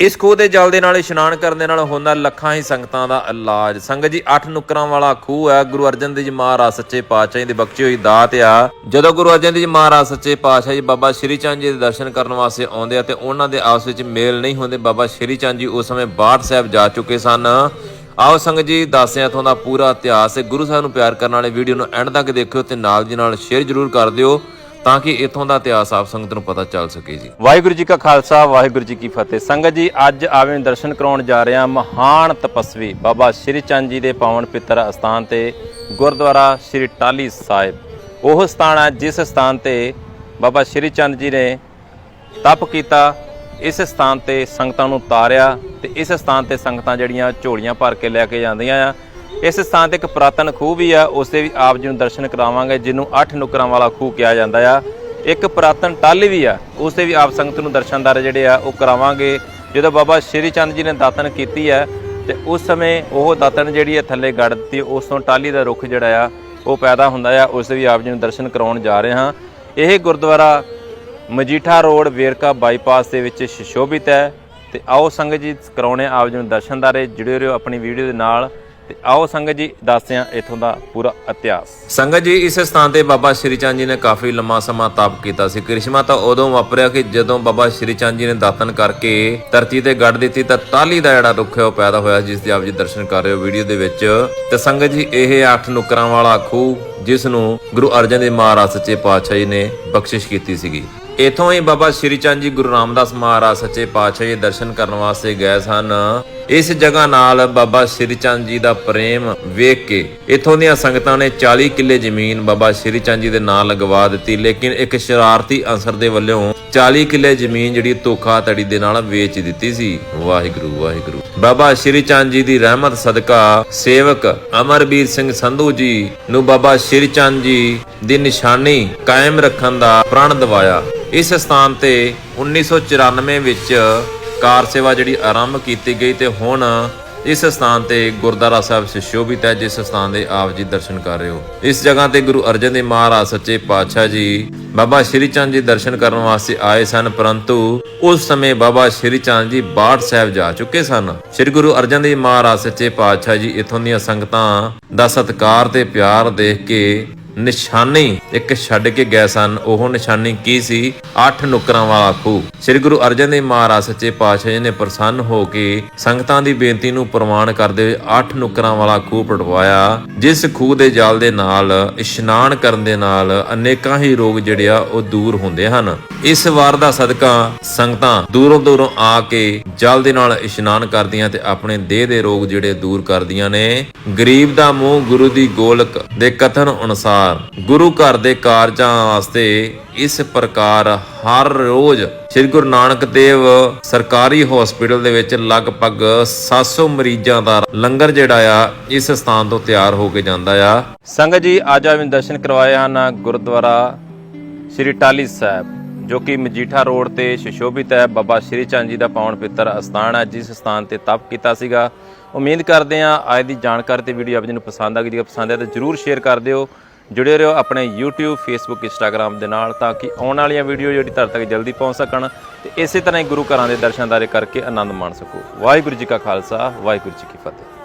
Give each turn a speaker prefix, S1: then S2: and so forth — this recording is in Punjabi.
S1: ਇਸ ਖੂਹ ਦੇ ਜਲ ਦੇ ਨਾਲ, ਇਸ਼ਨਾਨ ਕਰਨ ਦੇ ਨਾਲ ਹੁੰਦਾ ਲੱਖਾਂ ਹੀ ਸੰਗਤਾਂ ਦਾ ਇਲਾਜ। ਸੰਗਤ ਜੀ, ਅੱਠ ਨੁਕਰਾਂ ਵਾਲਾ ਖੂਹ ਹੈ। ਗੁਰੂ ਅਰਜਨ ਦੇਵ ਜੀ ਮਹਾਰਾਜ ਸੱਚੇ ਪਾਤਸ਼ਾਹ ਜੀ ਦੀ ਬਖਸ਼ੀ ਹੋਈ ਦਾਤ ਆ। ਜਦੋਂ ਗੁਰੂ ਅਰਜਨ ਦੇਵ ਜੀ ਮਹਾਰਾਜ ਸੱਚੇ ਪਾਤਸ਼ਾਹ ਜੀ ਬਾਬਾ ਸ਼੍ਰੀ ਚੰਦ ਜੀ ਦੇ ਦਰਸ਼ਨ ਕਰਨ ਵਾਸਤੇ ਆਉਂਦੇ ਆ ਤੇ ਉਹਨਾਂ ਦੇ ਆਪਸ ਵਿੱਚ ਮੇਲ ਨਹੀਂ ਹੁੰਦੇ, ਬਾਬਾ ਸ਼੍ਰੀ ਚੰਦ ਜੀ ਉਸ ਸਮੇਂ ਬਾਠ ਸਾਹਿਬ ਜਾ ਚੁੱਕੇ ਸਨ। ਆਓ ਸੰਗਤ ਜੀ ਦੱਸਿਆ ਹਾਂ ਇੱਥੋਂ ਦਾ ਪੂਰਾ ਇਤਿਹਾਸ ਗੁਰੂ ਸਾਹਿਬ ਨੂੰ ਪਿਆਰ ਕਰਨ ਵਾਲੇ ਵੀਡੀਓ ਨੂੰ ਐਂਡ ਤੱਕ ਦੇਖਿਓ ਤੇ ਨਾਲ ਦੀ ਨਾਲ ਸ਼ੇਅਰ ਜ਼ਰੂਰ ਕਰ ਦਿਓ। ਤਾਂ ਕਿ ਇੱਥੋਂ ਦਾ ਇਤਿਹਾਸ ਆਪ ਸੰਗਤ ਨੂੰ ਪਤਾ ਚੱਲ ਸਕੇ ਜੀ।
S2: ਵਾਹਿਗੁਰੂ ਜੀ ਕਾ ਖਾਲਸਾ, ਵਾਹਿਗੁਰੂ ਜੀ ਕੀ ਫਤਿਹ। ਸੰਗਤ ਜੀ, ਅੱਜ ਆਵੇਂ ਦਰਸ਼ਨ ਕਰਾਉਣ ਜਾ ਰਹੇ ਹਾਂ ਮਹਾਨ ਤਪਸਵੀ ਬਾਬਾ ਸ਼੍ਰੀ ਚੰਦ ਜੀ ਦੇ ਪਾਵਨ ਪਿੱਤਰ ਅਸਥਾਨ ਤੇ, ਗੁਰਦੁਆਰਾ ਸ਼੍ਰੀ ਟਾਲੀ ਸਾਹਿਬ। ਉਹ ਸਥਾਨ ਹੈ ਜਿਸ ਸਥਾਨ ਤੇ ਬਾਬਾ ਸ਼੍ਰੀ ਚੰਦ ਜੀ ਨੇ ਤਪ ਕੀਤਾ। ਇਸ ਸਥਾਨ ਤੇ ਸੰਗਤਾਂ ਨੂੰ ਤਾਰਿਆ ਤੇ ਇਸ ਸਥਾਨ ਤੇ ਸੰਗਤਾਂ ਜਿਹੜੀਆਂ ਝੋਲੀਆਂ ਭਰ ਕੇ ਲੈ ਕੇ ਜਾਂਦੀਆਂ ਆ ਇਸ ਸਥਾਨ ਤੇ ਇੱਕ ਪੁਰਾਤਨ ਖੂਹ ਵੀ ਆ, ਉਸ ਦੇ ਵੀ ਆਪ ਜੀ ਨੂੰ ਦਰਸ਼ਨ ਕਰਾਵਾਂਗੇ, ਜਿਹਨੂੰ ਅੱਠ ਨੁਕਰਾਂ ਵਾਲਾ ਖੂਹ ਕਿਹਾ ਜਾਂਦਾ ਆ। ਇੱਕ ਪੁਰਾਤਨ ਟਾਲੀ ਵੀ ਆ, ਉਸ 'ਤੇ ਵੀ ਆਪ ਸੰਗਤ ਨੂੰ ਦਰਸ਼ਨਦਾਰ ਜਿਹੜੇ ਆ, ਉਹ ਕਰਾਵਾਂਗੇ। ਜਦੋਂ ਬਾਬਾ ਸ਼੍ਰੀ ਚੰਦ ਜੀ ਨੇ ਦਾਤਨ ਕੀਤੀ ਹੈ ਤੇ ਉਸ ਸਮੇਂ ਉਹ ਦਾਤਨ ਜਿਹੜੀ ਹੈ ਥੱਲੇ ਗੜ ਦਿੱਤੀ, ਉਸ ਤੋਂ ਟਾਲੀ ਦਾ ਰੁੱਖ ਜਿਹੜਾ ਆ, ਉਹ ਪੈਦਾ ਹੁੰਦਾ ਆ, ਉਸ ਦੇ ਵੀ ਆਪ ਜੀ ਨੂੰ ਦਰਸ਼ਨ ਕਰਾਉਣ ਜਾ ਰਹੇ ਹਾਂ। ਇਹ ਗੁਰਦੁਆਰਾ ਮਜੀਠਾ ਰੋਡ, ਵੇਰਕਾ ਬਾਈਪਾਸ ਦੇ ਵਿੱਚ ਸ਼ੋਭਿਤ ਹੈ। ਤੇ ਆਓ ਸੰਗਤ ਜੀ ਕਰਾਉਣੇ ਆਪ ਜੀ ਨੂੰ ਦਰਸ਼ਨਦਾਰੇ ਜੁੜੇ ਰਹੋ ਆਪਣੀ ਵੀਡੀਓ ਦੇ ਨਾਲ। ਤੇ ਆਓ ਸੰਗਤ ਜੀ ਦੱਸਦੇ ਹਾਂ ਇਥੋਂ ਦਾ ਪੂਰਾ ਇਤਿਹਾਸ।
S1: ਸੰਗਤ ਜੀ, ਇਸ ਸਥਾਨ ਤੇ ਬਾਬਾ ਸ਼੍ਰੀ ਚੰਦ ਜੀ ਨੇ ਕਾਫੀ ਲੰਮਾ ਸਮਾਂ ਤਪ ਕੀਤਾ ਸੀ। ਕ੍ਰਿਸ਼ਮਾ ਤਾਂ ਉਦੋਂ ਵਾਪਰਿਆ ਕਿ ਜਦੋਂ ਬਾਬਾ ਸ਼੍ਰੀ ਚੰਦ ਜੀ ਨੇ ਦਾਤਨ ਕਰਕੇ ਧਰਤੀ ਤੇ ਗੱਡ ਦਿੱਤੀ ਤਾਂ ਟਾਲੀ ਦਾ ਜਿਹੜਾ ਰੁੱਖ ਹੈ ਉਹ ਪੈਦਾ ਹੋਇਆ, ਜਿਸ ਦੇ ਆਪ ਜੀ ਦਰਸ਼ਨ ਕਰ ਰਹੇ ਹੋ ਵੀਡੀਓ ਦੇ ਵਿੱਚ। ਤੇ ਸੰਗਤ ਜੀ, ਇਹ ਅੱਠ ਨੁਕਰਾਂ ਵਾਲਾ ਖੂਹ, ਜਿਸ ਨੂੰ ਗੁਰੂ ਅਰਜਨ ਦੇਵ ਮਹਾਰਾਜ ਸੱਚੇ ਪਾਤਸ਼ਾਹ ਜੀ ਨੇ ਬਖਸ਼ਿਸ਼ ਕੀਤੀ ਸੀਗੀ। ਇਥੋਂ ਹੀ ਬਾਬਾ ਸ਼੍ਰੀ ਚੰਦ ਜੀ ਗੁਰੂ ਰਾਮਦਾਸ ਮਹਾਰਾਜ ਸੱਚੇ ਪਾਤਸ਼ਾਹ ਦੇ ਦਰਸ਼ਨ ਕਰਨ ਵਾਸਤੇ ਗਏ ਸਨ। ਇਸ ਜਗ੍ਹਾ ਨਾਲ ਬਾਬਾ ਸ਼੍ਰੀ ਚੰਦ ਜੀ ਦਾ ਪ੍ਰੇਮ ਵੇਖ ਕੇ ਇਥੋਂ ਦੀਆਂ ਸੰਗਤਾਂ ਨੇ 40 ਕਿੱਲੇ ਜ਼ਮੀਨ ਬਾਬਾ ਸ਼੍ਰੀ ਚੰਦ ਜੀ ਦੇ ਨਾਂ ਲਗਵਾ ਦਿੱਤੀ। ਲੇਕਿਨ ਇੱਕ ਸ਼ਰਾਰਤੀ ਅੰਸਰ ਦੇ ਵੱਲੋਂ 40 ਕਿੱਲੇ ਜ਼ਮੀਨ ਜਿਹੜੀ ਧੋਖਾ ਤੜੀ ਦੇ ਨਾਲ ਵੇਚ ਦਿੱਤੀ ਸੀ। ਵਾਹਿਗੁਰੂ ਵਾਹਿਗੁਰੂ। ਬਾਬਾ ਸ਼੍ਰੀ ਚੰਦ ਜੀ ਦੀ ਰਹਿਮਤ ਸਦਕਾ ਸੇਵਕ ਅਮਰਬੀਰ ਸਿੰਘ ਸੰਧੂ ਜੀ ਨੂੰ ਬਾਬਾ ਸ਼੍ਰੀ ਚੰਦ ਜੀ ਦੀ ਨਿਸ਼ਾਨੀ ਕਾਇਮ ਰੱਖਣ ਦਾ ਪ੍ਰਣ ਦਿਵਾਇਆ। ਇਸ ਸਥਾਨ ਤੇ 1994 ਵਿੱਚ ਕਾਰ ਸੇਵਾ ਜਿਹੜੀ ਆਰੰਭ ਕੀਤੀ ਗਈ ਤੇ ਹੁਣ ਇਸ ਸਥਾਨ ਤੇ ਗੁਰਦੁਆਰਾ ਸਾਹਿਬ ਸੁਸ਼ੋਭਿਤ ਹੈ, ਜਿਸ ਸਥਾਨ ਦੇ ਆਪ ਜੀ ਦਰਸ਼ਨ ਕਰ ਰਹੇ ਹੋ। ਇਸ ਜਗ੍ਹਾ ਤੇ ਗੁਰੂ ਅਰਜਨ ਦੇਵ ਮਹਾਰਾਜ ਸੱਚੇ ਪਾਤਸ਼ਾਹ ਜੀ ਬਾਬਾ ਸ਼੍ਰੀ ਚੰਦ ਜੀ ਦਰਸ਼ਨ ਕਰਨ ਵਾਸਤੇ ਆਏ ਸਨ, ਪਰੰਤੂ ਉਸ ਸਮੇਂ ਬਾਬਾ ਸ਼੍ਰੀ ਚੰਦ ਜੀ ਬਾੜ ਸਾਹਿਬ ਜਾ ਚੁੱਕੇ ਸਨ। ਸ੍ਰੀ ਗੁਰੂ ਅਰਜਨ ਦੇਵ ਮਹਾਰਾਜ ਸੱਚੇ ਪਾਤਸ਼ਾਹ ਜੀ ਇਥੋਂ ਦੀਆਂ ਸੰਗਤਾਂ ਦਾ ਸਤਿਕਾਰ ਤੇ ਪਿਆਰ ਦੇਖ ਕੇ ਨਿਸ਼ਾਨੀ ਇੱਕ ਛੱਡ ਕੇ ਗਏ ਸਨ। ਉਹ ਨਿਸ਼ਾਨੀ ਕੀ ਸੀ? ਅੱਠ ਨੁਕਰਾਂ ਵਾਲਾ ਖੂਹ। ਸ੍ਰੀ ਗੁਰੂ ਅਰਜਨ ਦੇਵ ਮਹਾਰਾਜ ਸੱਚੇ ਪਾਤਸ਼ਾਹ ਜੀ ਨੇ ਪ੍ਰਸੰਨ ਹੋ ਕੇ ਸੰਗਤਾਂ ਦੀ ਬੇਨਤੀ ਨੂੰ ਪ੍ਰਮਾਣ ਕਰਦੇ ਹੋਏ ਅੱਠ ਨੁਕਰਾਂ ਵਾਲਾ ਖੂਹ ਪਟਵਾਇਆ, ਜਿਸ ਖੂਹ ਦੇ ਜਲ ਦੇ ਨਾਲ, ਇਸ਼ਨਾਨ ਕਰਨ ਦੇ ਨਾਲ ਅਨੇਕਾਂ ਹੀ ਰੋਗ ਜਿਹੜੇ ਆ, ਉਹ ਦੂਰ ਹੁੰਦੇ ਹਨ। ਇਸ ਵਾਰ ਦਾ ਸਦਕਾ ਸੰਗਤਾਂ ਦੂਰੋਂ ਦੂਰੋਂ ਆ ਕੇ ਜਲ ਦੇ ਨਾਲ ਇਸ਼ਨਾਨ ਕਰਦੀਆਂ ਤੇ ਆਪਣੇ ਦੇਹ ਦੇ ਰੋਗ ਜਿਹੜੇ ਦੂਰ ਕਰਦੀਆਂ ਨੇ। ਗਰੀਬ ਦਾ ਮੂੰਹ ਗੁਰੂ ਦੀ ਗੋਲਕ ਦੇ ਕਥਨ ਅਨੁਸਾਰ ਗੁਰੂ ਘਰ ਦੇ ਕਾਰਜਾਂ ਵਾਸਤੇ ਇਸ ਪ੍ਰਕਾਰ ਹਰ ਰੋਜ਼ ਸ੍ਰੀ ਗੁਰੂ ਨਾਨਕ ਦੇਵ ਸਰਕਾਰੀ ਹਸਪੀਟਲ ਦੇ ਵਿੱਚ ਲਗਭਗ 700 ਮਰੀਜ਼ਾਂ ਦਾ ਲੰਗਰ ਜਿਹੜਾ ਆ, ਇਸ ਸਥਾਨ ਤੋਂ ਤਿਆਰ ਹੋ ਕੇ ਜਾਂਦਾ ਆ।
S2: ਸੰਗਤ ਜੀ, ਅੱਜ ਆਵੇਂ ਦਰਸ਼ਨ ਕਰਵਾਏ ਹਨ ਗੁਰਦੁਆਰਾ ਸ਼੍ਰੀ ਟਾਲੀ ਸਾਹਿਬ। ਜੋ ਕਿ ਮਜੀਠਾ ਰੋਡ ਤੇ ਸੁਸ਼ੋਭਿਤ ਹੈ ਬਾਬਾ ਸ਼੍ਰੀ ਚੰਦ ਜੀ ਦਾ ਪਾਵਨ ਪਿੱਤਰ ਅਸਥਾਨ ਹੈ, ਜਿਸ ਸਥਾਨ ਤੇ ਤਪ ਕੀਤਾ ਸੀਗਾ। ਉਮੀਦ ਕਰਦੇ ਹਾਂ ਅੱਜ ਦੀ ਜਾਣਕਾਰੀ ਤੇ ਵੀਡੀਓ ਆਪ ਜੀ ਨੂੰ ਪਸੰਦ ਆ ਗਈ ਜੇ ਪਸੰਦ ਹੈ ਤਾਂ ਜਰੂਰ ਸ਼ੇਅਰ ਕਰ ਦਿਓ। ਜੁੜੇ ਰਹੋ ਆਪਣੇ YouTube, Facebook, Instagram ਦੇ ਨਾਲ ਤਾਂ ਕਿ ਆਉਣ ਵਾਲੀਆਂ ਵੀਡੀਓ ਜਿਹੜੀ ਤੁਹਾਡੇ ਤੱਕ ਜਲਦੀ ਪਹੁੰਚ ਸਕਣ ਤੇ ਇਸੇ ਤਰ੍ਹਾਂ ਹੀ ਗੁਰੂ ਘਰਾਂ ਦੇ ਦਰਸ਼ਨਦਾਰੇ ਕਰਕੇ ਆਨੰਦ ਮਾਣ ਸਕੋ। ਵਾਹਿਗੁਰੂ ਜੀ ਕਾ ਖਾਲਸਾ, ਵਾਹਿਗੁਰੂ ਜੀ ਕੀ ਫਤਿਹ।